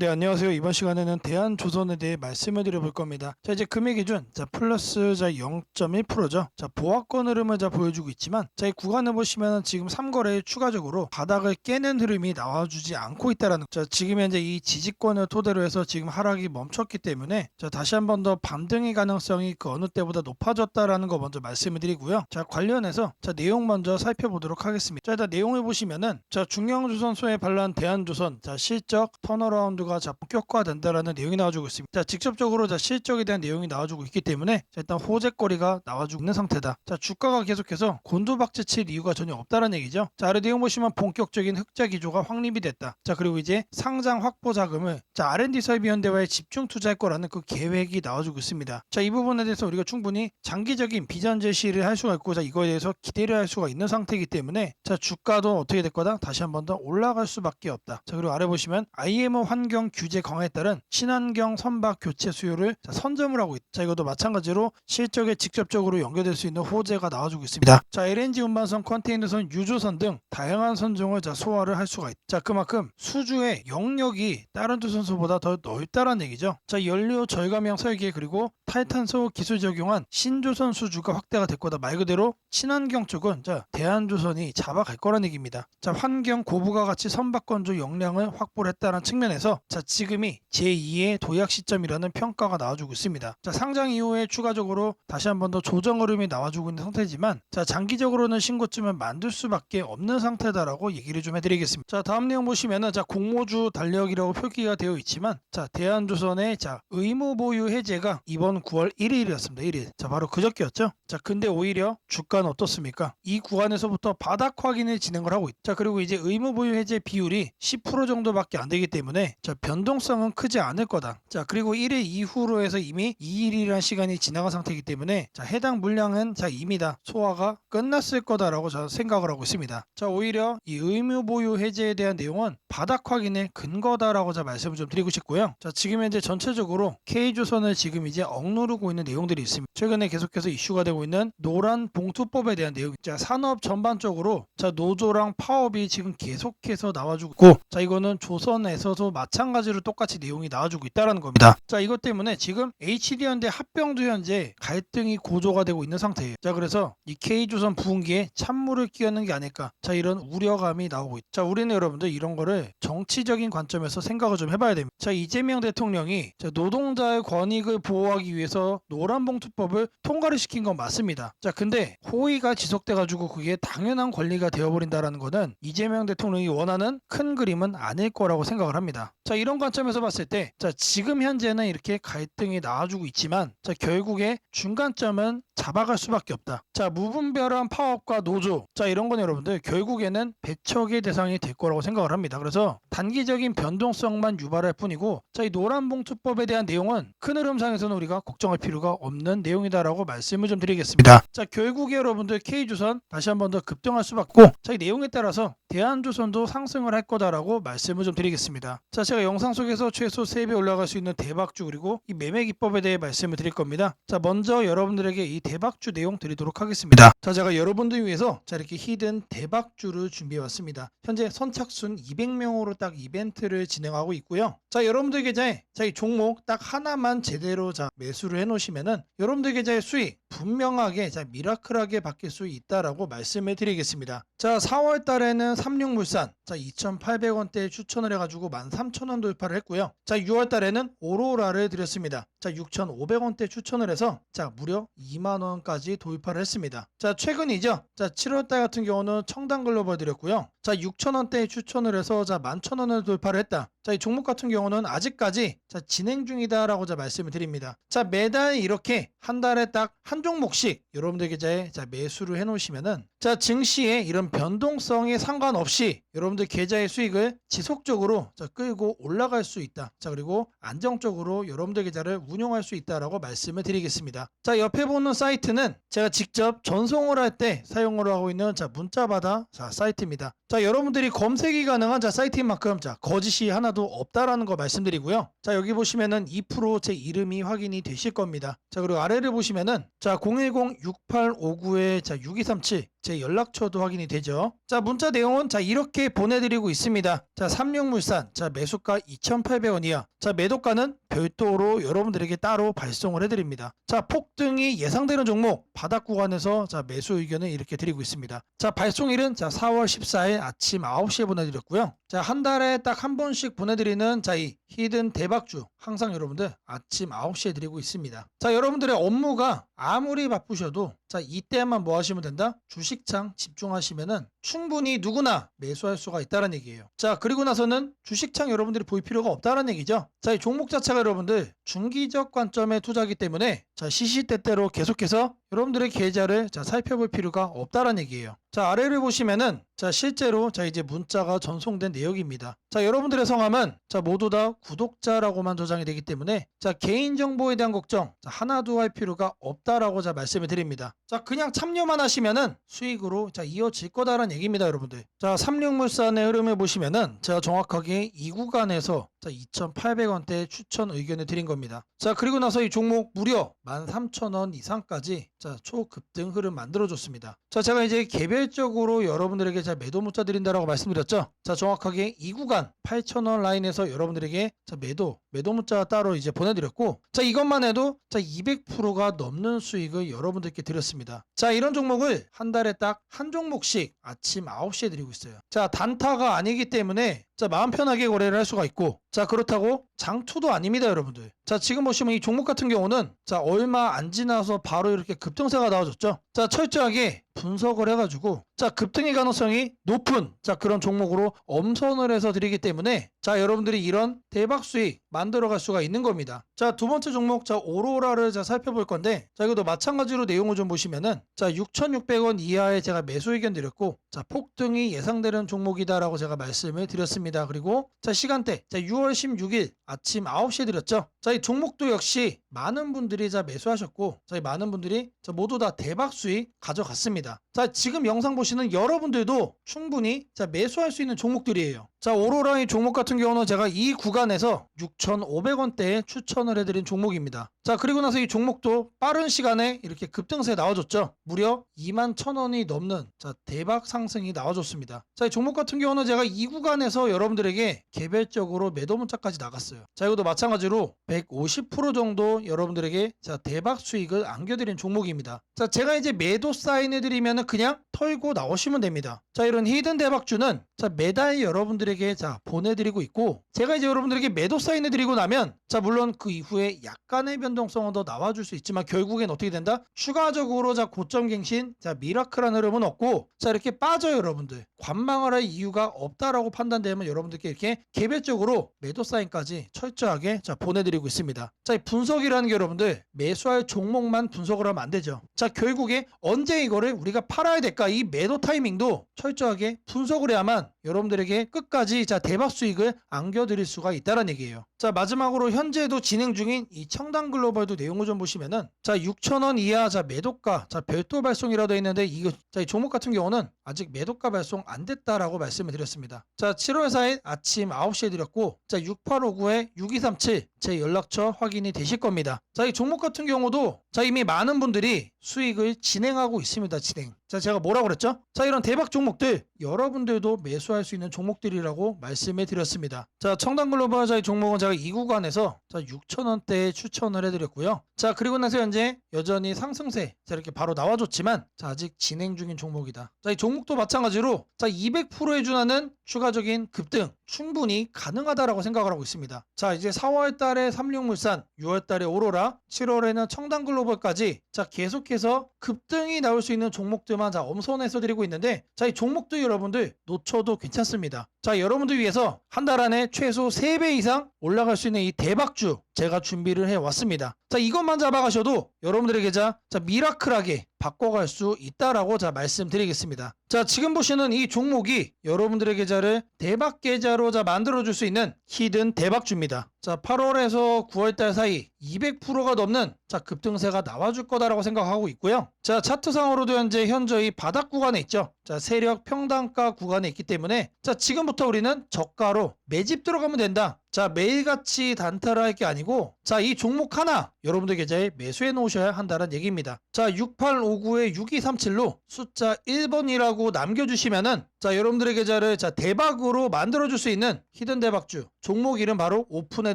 네 안녕하세요. 이번 시간에는 대한조선에 대해 말씀을 드려볼 겁니다. 자 이제 금액 기준 자 플러스 자 0.1%죠. 자 보합권 흐름을 자 보여주고 있지만 자 이 구간을 보시면 지금 3거래에 추가적으로 바닥을 깨는 흐름이 나와주지 않고 있다라는 자 지금 현재 이 지지권을 토대로 해서 지금 하락이 멈췄기 때문에 자 다시 한 번 더 반등의 가능성이 그 어느 때보다 높아졌다라는 거 먼저 말씀을 드리고요. 자 관련해서 자 내용 먼저 살펴보도록 하겠습니다. 자 일단 내용을 보시면은 자 중앙조선소에 반란 대한조선 자 실적 턴어라운드가 자 본격화된다라는 내용이 나와주고 있습니다. 자 직접적으로 자 실적에 대한 내용이 나와주고 있기 때문에 자, 일단 호재거리가 나와주고 있는 상태다. 자 주가가 계속해서 곤두박질 칠 이유가 전혀 없다는 얘기죠. 자 아래 내용 보시면 본격적인 흑자 기조가 확립이 됐다. 자 그리고 이제 상장 확보 자금을 자 R&D 설비연대와에 집중 투자할 거라는 그 계획이 나와주고 있습니다. 자 이 부분에 대해서 우리가 충분히 장기적인 비전 제시를 할 수가 있고 자 이거에 대해서 기대를 할 수가 있는 상태이기 때문에 자 주가도 어떻게 될 거다 다시 한 번 더 올라갈 수밖에 없다. 자 그리고 아래 보시면 IMO 환경 규제 강화에 따른 친환경 선박 교체 수요를 자, 선점을 하고 있다. 자 이것도 마찬가지로 실적에 직접적으로 연결될 수 있는 호재가 나와주고 있습니다. 자 LNG 운반선, 컨테이너선, 유조선 등 다양한 선종을 자 소화를 할 수가 있다. 자 그만큼 수주의 영역이 다른 두 선수보다 더 넓다라는 얘기죠. 자 연료 절감형 설계 그리고 탈탄소 기술 적용한 신조선 수주가 확대가 될 거다. 말 그대로 친환경 쪽은 자 대한조선이 잡아갈 거라는 얘기입니다. 자 환경 고부가 가치 선박 건조 역량을 확보를 했다는 측면에서 자 지금이 제2의 도약 시점이라는 평가가 나와주고 있습니다. 자 상장 이후에 추가적으로 다시 한 번 더 조정 흐름이 나와주고 있는 상태지만 자 장기적으로는 신고점을 만들 수밖에 없는 상태다라고 얘기를 좀 해드리겠습니다. 자 다음 내용 보시면은 자 공모주 달력이라고 표기가 되어 있지만 자 대한조선의 자 의무 보유 해제가 이번 9월 1일이었습니다. 1일. 자 바로 그저께였죠. 자 근데 오히려 주가는 어떻습니까? 이 구간에서부터 바닥 확인을 진행을 하고 있다. 자 그리고 이제 의무 보유 해제 비율이 10% 정도밖에 안 되기 때문에 자 변동성은 크지 않을 거다. 자 그리고 1일 이후로 해서 이미 2일이라는 시간이 지나간 상태이기 때문에 자 해당 물량은 자 이미 다 소화가 끝났을 거다라고 저는 생각을 하고 있습니다. 자 오히려 이 의무 보유 해제에 대한 내용은 바닥 확인의 근거다라고 자 말씀을 좀 드리고 싶고요. 자 지금 현재 전체적으로 K조선을 지금 이제 억누르고 있는 내용들이 있습니다. 최근에 계속해서 이슈가 되고 있는 노란 봉투법에 대한 내용. 자 산업 전반적으로 자 노조랑 파업이 지금 계속해서 나와주고 있고 자 이거는 조선에서도 마찬가지로 똑같이 내용이 나와주고 있다라는 겁니다. 자 이것 때문에 지금 HD연대 합병도 현재 갈등이 고조가 되고 있는 상태예요. 자 그래서 이 K조선 부흥기에 찬물을 끼얹는 게 아닐까. 자 이런 우려감이 나오고 있죠. 자 우리는 여러분들 이런 거를 정치적인 관점에서 생각을 좀 해봐야 됩니다. 자 이재명 대통령이 자, 노동자의 권익을 보호하기 위해 서 노란봉투법을 통과를 시킨 건 맞습니다. 자 근데 호의가 지속돼가지고 그게 당연한 권리가 되어버린다라는 거는 이재명 대통령이 원하는 큰 그림은 아닐 거라고 생각을 합니다. 자 이런 관점에서 봤을 때 자 지금 현재는 이렇게 갈등이 나와주고 있지만 자 결국에 중간점은 잡아갈 수밖에 없다. 자 무분별한 파업과 노조 자 이런 건 여러분들 결국에는 배척의 대상이 될 거라고 생각을 합니다. 그래서 단기적인 변동성만 유발할 뿐이고 자 이 노란 봉투법에 대한 내용은 큰 흐름상에서는 우리가 걱정할 필요가 없는 내용이다라고 말씀을 좀 드리겠습니다. 자 결국에 여러분들 K조선 다시 한 번 더 급등할 수밖에 없고 자 이 내용에 따라서 대한조선도 상승을 할 거다라고 말씀을 좀 드리겠습니다. 자 제가 영상 속에서 최소 3배 올라갈 수 있는 대박주 그리고 이 매매 기법에 대해 말씀을 드릴 겁니다. 자 먼저 여러분들에게 이 대박주 내용 드리도록 하겠습니다. 자 제가 여러분들 위해서 자 이렇게 히든 대박주를 준비해 왔습니다. 현재 선착순 200명으로 딱 이벤트를 진행하고 있고요. 자 여러분들 계좌에 자 이 종목 딱 하나만 제대로 자 매수를 해 놓으시면은 여러분들 계좌의 수익 분명하게 자 미라클하게 바뀔 수 있다라고 말씀을 드리겠습니다. 자 4월 달에는 삼육물산 자 2,800원대에 추천을 해가지고 13,000원 돌파를 했고요. 자 6월 달에는 오로라를 드렸습니다. 자 6,500원대 추천을 해서 자 무려 2만 원까지 돌파를 했습니다. 자 최근이죠. 자 7월 달 같은 경우는 청담 글로벌 드렸고요. 자 6,000원대에 추천을 해서 자 11,000원을 돌파를 했다. 자 이 종목 같은 경우는 아직까지 자 진행 중이다라고 자 말씀을 드립니다. 자 매달 이렇게 한 달에 딱한 종목씩 여러분들 계좌에 자 매수를 해 놓으시면은 자 증시의 이런 변동성에 상관없이 여러분들 계좌의 수익을 지속적으로 자 끌고 올라갈 수 있다. 자 그리고 안정적으로 여러분들 계좌를 운용할 수 있다라고 말씀을 드리겠습니다. 자 옆에 보는 사이트는 제가 직접 전송을 할 때 사용을 하고 있는 자 문자바다 자 사이트입니다. 자 여러분들이 검색이 가능한 자 사이트인 만큼 자 거짓이 하나도 없다라는 거 말씀드리고요. 자 여기 보시면은 2%제 이름이 확인이 되실 겁니다. 자 그리고 아래를 보시면은 자 010-6859에 자 6237 제 연락처도 확인이 되죠. 자, 문자 내용은 자, 이렇게 보내드리고 있습니다. 자, 삼육물산. 자, 매수가 2,800원 이야. 자, 매도가는 별도로 여러분들에게 따로 발송을 해드립니다. 자, 폭등이 예상되는 종목 바닥 구간에서 자, 매수 의견을 이렇게 드리고 있습니다. 자, 발송일은 자, 4월 14일 아침 9시에 보내드렸고요. 자, 한 달에 딱 한 번씩 보내드리는 자, 이 히든 대박주 항상 여러분들 아침 9시에 드리고 있습니다. 자, 여러분들의 업무가 아무리 바쁘셔도 자, 이때만 뭐 하시면 된다? 주식창 집중하시면은 충분히 누구나 매수할 수가 있다는 얘기예요. 자, 그리고 나서는 주식창 여러분들이 볼 필요가 없다는 얘기죠. 자, 이 종목 자체가 여러분들 중기적 관점의 투자기 때문에 자, 시시때때로 계속해서 여러분들의 계좌를 자, 살펴볼 필요가 없다는 얘기예요. 자, 아래를 보시면은 자, 실제로 자, 이제 문자가 전송된 내역입니다. 자, 여러분들의 성함은 자, 모두 다 구독자라고만 저장이 되기 때문에 자, 개인 정보에 대한 걱정 자, 하나도 할 필요가 없다라고 자, 말씀을 드립니다. 자, 그냥 참여만 하시면은 수익으로 자, 이어질 거다라는 얘기입니다, 여러분들. 자, 삼육물산의 흐름을 보시면은 제가 정확하게 이 구간에서 자, 2,800원대 추천 의견을 드린 겁니다. 자, 그리고 나서 이 종목 무려 13,000원 이상까지 자, 초급등 흐름 만들어줬습니다. 자, 제가 이제 개별적으로 여러분들에게 자, 매도 문자 드린다라고 말씀드렸죠. 자, 정확하게 이 구간 8,000원 라인에서 여러분들에게 자, 매도, 매도 문자 따로 이제 보내드렸고, 자, 이것만 해도 자, 200%가 넘는 수익을 여러분들께 드렸습니다. 자, 이런 종목을 한 달에 딱 한 종목씩 아침 9시에 드리고 있어요. 자, 단타가 아니기 때문에 자, 마음 편하게 거래를 할 수가 있고, 자, 그렇다고 장투도 아닙니다, 여러분들. 자, 지금 보시면 이 종목 같은 경우는 자, 얼마 안 지나서 바로 이렇게 급등세가 나와줬죠. 자, 철저하게 분석을 해가지고 자 급등의 가능성이 높은 자 그런 종목으로 엄선을 해서 드리기 때문에 자 여러분들이 이런 대박 수익 만들어 갈 수가 있는 겁니다. 자 두 번째 종목 자 오로라를 자 살펴볼 건데 자 이것도 마찬가지로 내용을 좀 보시면은 자 6,600원 이하에 제가 매수 의견 드렸고 자 폭등이 예상되는 종목이다라고 제가 말씀을 드렸습니다. 그리고 자 시간대 자 6월 16일 아침 9시에 드렸죠. 자 이 종목도 역시 많은 분들이 자 매수하셨고 자이 많은 분들이 자 모두 다 대박 수익 가져갔습니다. 자 지금 영상 보시는 여러분들도 충분히 자 매수할 수 있는 종목들이에요. 자 오로라의 종목 같은 경우는 제가 이 구간에서 6,500원대에 추천을 해드린 종목입니다. 자 그리고 나서 이 종목도 빠른 시간에 이렇게 급등세 나와줬죠. 무려 2만 1,000원이 넘는 자 대박 상승이 나와줬습니다. 자 이 종목 같은 경우는 제가 이 구간에서 여러분들에게 개별적으로 매도 문자까지 나갔어요. 자 이것도 마찬가지로 150% 정도 여러분들에게 자 대박 수익을 안겨드린 종목입니다. 자 제가 이제 매도 사인을 드리면은 그냥 털고 나오시면 됩니다. 자 이런 히든 대박주는 자 매달 여러분들에게 자 보내드리고 있고 제가 이제 여러분들에게 매도 사인을 드리고 나면 자 물론 그 이후에 약간의 변동성은 더 나와줄 수 있지만 결국엔 어떻게 된다? 추가적으로 자 고점 갱신 자 미라클한 흐름은 없고 자 이렇게 빠져요 여러분들 관망을 할 이유가 없다라고 판단되면 여러분들께 이렇게 개별적으로 매도 사인까지 철저하게 자 보내드리고 있습니다. 자 이 분석이라는 게 여러분들 매수할 종목만 분석을 하면 안 되죠. 자 결국에 언제 이거를 우리가 팔아야 될까 이 매도 타이밍도 철저하게 분석을 해야만 여러분들에게 끝까지 자 대박 수익을 안겨드릴 수가 있다는 얘기예요. 자 마지막으로 현 재도 진행 중인 이 청담 글로벌도 내용을 좀 보시면은 자 6천원 이하 자 매도가 자 별도 발송이라고 되어 있는데 이거 자이 종목 같은 경우는 아직 매도가 발송 안 됐다라고 말씀을 드렸습니다. 자 7월 4일 아침 9시에 드렸고 자 6859에 6237 제 연락처 확인이 되실 겁니다. 자 이 종목 같은 경우도 자 이미 많은 분들이 수익을 진행하고 있습니다. 진행. 자 제가 뭐라고 그랬죠? 자 이런 대박 종목들 여러분들도 매수할 수 있는 종목들이라고 말씀해 드렸습니다. 자 청담 글로벌 자이 종목은 제가 이 구간에서 자 6천원대에 추천을 해드렸고요. 자 그리고 나서 현재 여전히 상승세 자 이렇게 바로 나와줬지만 자 아직 진행 중인 종목이다. 자 이 종목도 마찬가지로 자 200%에 준하는 추가적인 급등 충분히 가능하다라고 생각을 하고 있습니다. 자 이제 4월 달에 삼육물산, 6월 달에 오로라, 7월에는 청담 글로벌까지 자 계속해서 급등이 나올 수 있는 종목들만 자 엄선해서 드리고 있는데 자 이 종목도 여러분들 놓쳐도 괜찮습니다. 자 여러분들 위해서 한 달 안에 최소 3배 이상 올라갈 수 있는 이 대박주 제가 준비를 해 왔습니다. 자 이것만 잡아가셔도 여러분들의 계좌 자 미라클하게 바꿔갈 수 있다라고 자 말씀드리겠습니다. 자 지금 보시는 이 종목이 여러분들의 계좌를 대박 계좌로 자 만들어줄 수 있는 히든 대박주입니다. 자 8월에서 9월달 사이 200%가 넘는 자 급등세가 나와줄 거다라고 생각하고 있고요. 자 차트상으로도 현재 현저히 바닥 구간에 있죠. 자 세력 평단가 구간에 있기 때문에 자 지금부터 우리는 저가로 매집 들어가면 된다. 자 매일같이 단타를 할 게 아니고 자 이 종목 하나 여러분들 계좌에 매수해 놓으셔야 한다는 얘기입니다. 자 6859에 6237로 숫자 1번이라고 남겨주시면은 자 여러분들의 계좌를 자 대박으로 만들어줄 수 있는 히든 대박주 종목 이름 바로 오픈해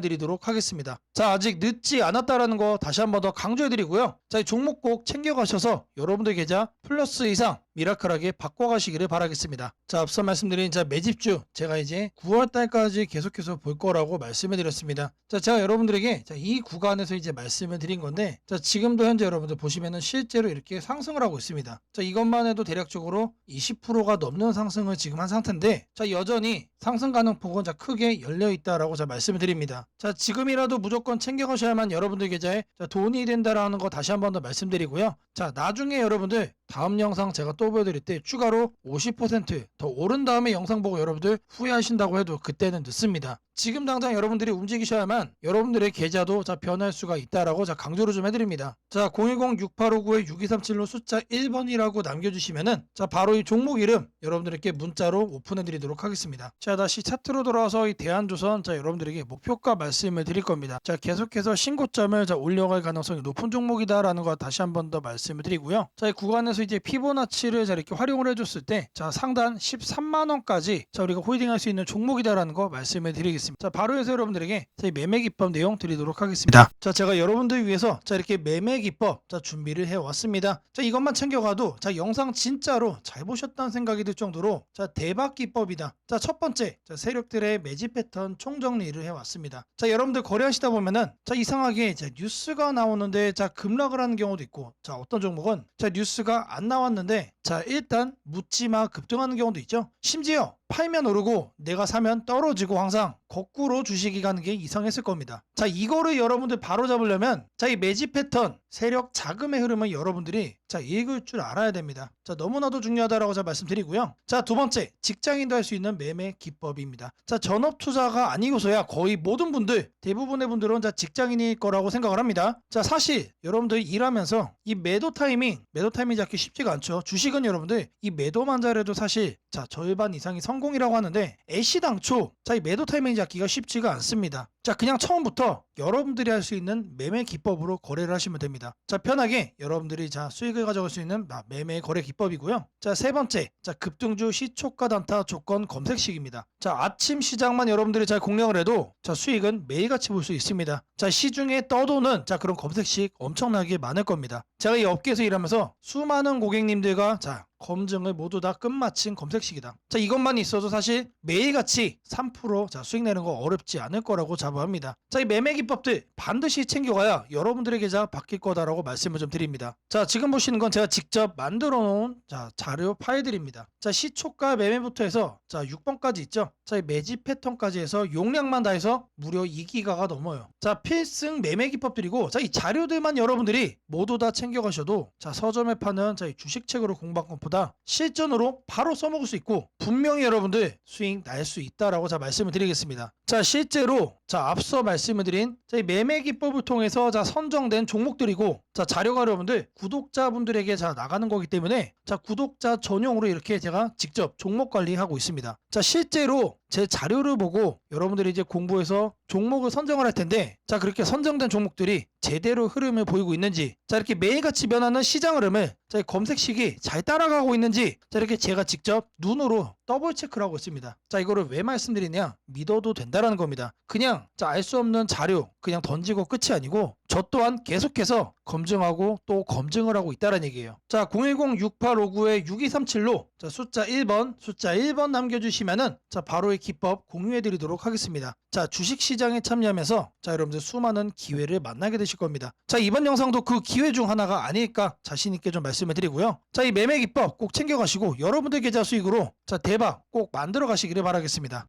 드리도록 하겠습니다. 자 아직 늦지 않았다라는 거 다시 한 번 더 강조해 드리고요. 자 이 종목 꼭 챙겨 가셔서 여러분들 계좌 플러스 이상 미라클하게 바꿔가시기를 바라겠습니다. 자 앞서 말씀드린 자 매집주 제가 이제 9월 달까지 계속해서 볼 거라고 말씀해 드렸습니다. 자 제가 여러분들에게 자, 이 구간에서 이제 말씀을 드린 건데 자 지금도 현재 여러분들 보시면은 실제로 이렇게 상승을 하고 있습니다. 자 이것만 해도 대략적으로 20%가 넘는 상승을 지금 한 상태인데 자 여전히 상승 가능 폭은 자 크게 열려 있다라고 자 말씀을 드립니다. 자 지금이라도 무조건 챙겨가셔야만 여러분들 계좌에 자, 돈이 된다라는 거 다시 한 번 더 말씀드리고요. 자 나중에 여러분들 다음 영상 제가 또 보여드릴 때 추가로 50%더 오른 다음에 영상 보고 여러분들 후회하신다고 해도 그때는 늦습니다. 지금 당장 여러분들이 움직이셔야만 여러분들의 계좌도 자 변할 수가 있다라고 자 강조를 좀 해드립니다. 자 010-6859-6237로 숫자 1번이라고 남겨주시면은 자 바로 이 종목 이름 여러분들에게 문자로 오픈해드리도록 하겠습니다. 자 다시 차트로 돌아와서 이 대한조선 자 여러분들에게 목표가 말씀을 드릴 겁니다. 자 계속해서 신고점을 자 올려갈 가능성이 높은 종목이다라는 거 다시 한 번 더 말씀을 드리고요. 자 이 구간에서 이제 피보나치를 자 이렇게 활용을 해줬을 때 자 상단 13만 원까지 자 우리가 홀딩할 수 있는 종목이다라는 거 말씀을 드리겠습니다. 자 바로 해서 여러분들에게 저희 매매 기법 내용 드리도록 하겠습니다. 자 제가 여러분들 위해서 자 이렇게 매매 기법 자 준비를 해 왔습니다. 자 이것만 챙겨가도 자 영상 진짜로 잘 보셨다는 생각이 들 정도로 자 대박 기법이다. 자 첫 번째 자 세력들의 매집 패턴 총정리를 해 왔습니다. 자 여러분들 거래하시다 보면은 자 이상하게 자 뉴스가 나오는데 자 급락을 하는 경우도 있고 자 어떤 종목은 자 뉴스가 안 나왔는데 자 일단 묻지마 급등하는 경우도 있죠. 심지어 팔면 오르고 내가 사면 떨어지고 항상 거꾸로 주식이 가는 게 이상했을 겁니다. 자 이거를 여러분들 바로 잡으려면 자 이 매집 패턴 세력 자금의 흐름을 여러분들이 자 읽을 줄 알아야 됩니다. 자 너무나도 중요하다라고 자 말씀드리고요. 자 두 번째 직장인도 할 수 있는 매매 기법입니다. 자 전업 투자가 아니고서야 거의 모든 분들 대부분의 분들은 자 직장인일 거라고 생각을 합니다. 자 사실 여러분들 일하면서 이 매도 타이밍 매도 타이밍 잡기 쉽지가 않죠. 주식은 여러분들 이 매도만 잘해도 사실 자 절반 이상이 성공이라고 하는데 애시당초 자 이 매도 타이밍 잡기가 쉽지가 않습니다. 자 그냥 처음부터 여러분들이 할 수 있는 매매 기법으로 거래를 하시면 됩니다. 자 편하게 여러분들이 자 수익 을 가져갈 수 있는 아, 매매 거래 기법이고요. 자 세 번째 자 급등주 시초가 단타 조건 검색식입니다. 자 아침 시장만 여러분들이 잘 공략을 해도 자 수익은 매일같이 볼 수 있습니다. 자 시중에 떠도는 자 그런 검색식 엄청나게 많을 겁니다. 제가 이 업계에서 일하면서 수많은 고객님들과 자 검증을 모두 다 끝마친 검색식이다. 자 이것만 있어도 사실 매일같이 3%자 수익 내는 거 어렵지 않을 거라고 자부합니다. 자 이 매매 기법들 반드시 챙겨가야 여러분들의 계좌 바뀔 거다라고 말씀을 좀 드립니다. 자 지금 보시는 건 제가 직접 만들어 놓은 자 자료 파일들입니다. 자 시초가 매매부터 해서 자 6번까지 있죠. 자 이 매집 패턴까지 해서 용량만 다 해서 무려 2기가가 넘어요. 자 필승 매매 기법들이고 자 이 자료들만 여러분들이 모두 다 챙겨가셔도 자 서점에 파는 자 이 주식책으로 공부한 것보다 실전으로 바로 써먹을 수 있고 분명히 여러분들 수익 날 수 있다라고 자 말씀을 드리겠습니다. 자 실제로 자 앞서 말씀을 드린 저희 매매 기법을 통해서 자 선정된 종목들이고 자 자료가 여러분들 구독자분들에게 자 나가는 거기 때문에 자 구독자 전용으로 이렇게 제가 직접 종목 관리하고 있습니다. 자 실제로 제 자료를 보고 여러분들이 이제 공부해서 종목을 선정을 할 텐데 자 그렇게 선정된 종목들이 제대로 흐름을 보이고 있는지 자 이렇게 매일같이 변하는 시장 흐름을 자 검색식이 잘 따라가고 있는지 자 이렇게 제가 직접 눈으로 더블 체크를 하고 있습니다. 자 이거를 왜 말씀드리냐 믿어도 된다라는 겁니다. 그냥 자 알 수 없는 자료 그냥 던지고 끝이 아니고 저 또한 계속해서 검증하고 또 검증을 하고 있다는 얘기예요. 자 010-6859-6237로 자 숫자 1번 숫자 1번 남겨주시면은 자 바로 이 기법 공유해 드리도록 하겠습니다. 자 주식 시장에 참여하면서 자 여러분들 수많은 기회를 만나게 되실 겁니다. 자 이번 영상도 그 기회 중 하나가 아닐까 자신 있게 좀 말씀을 드리고요. 자 이 매매 기법 꼭 챙겨 가시고 여러분들 계좌 수익으로 자 대박 꼭 만들어 가시기를 바라겠습니다.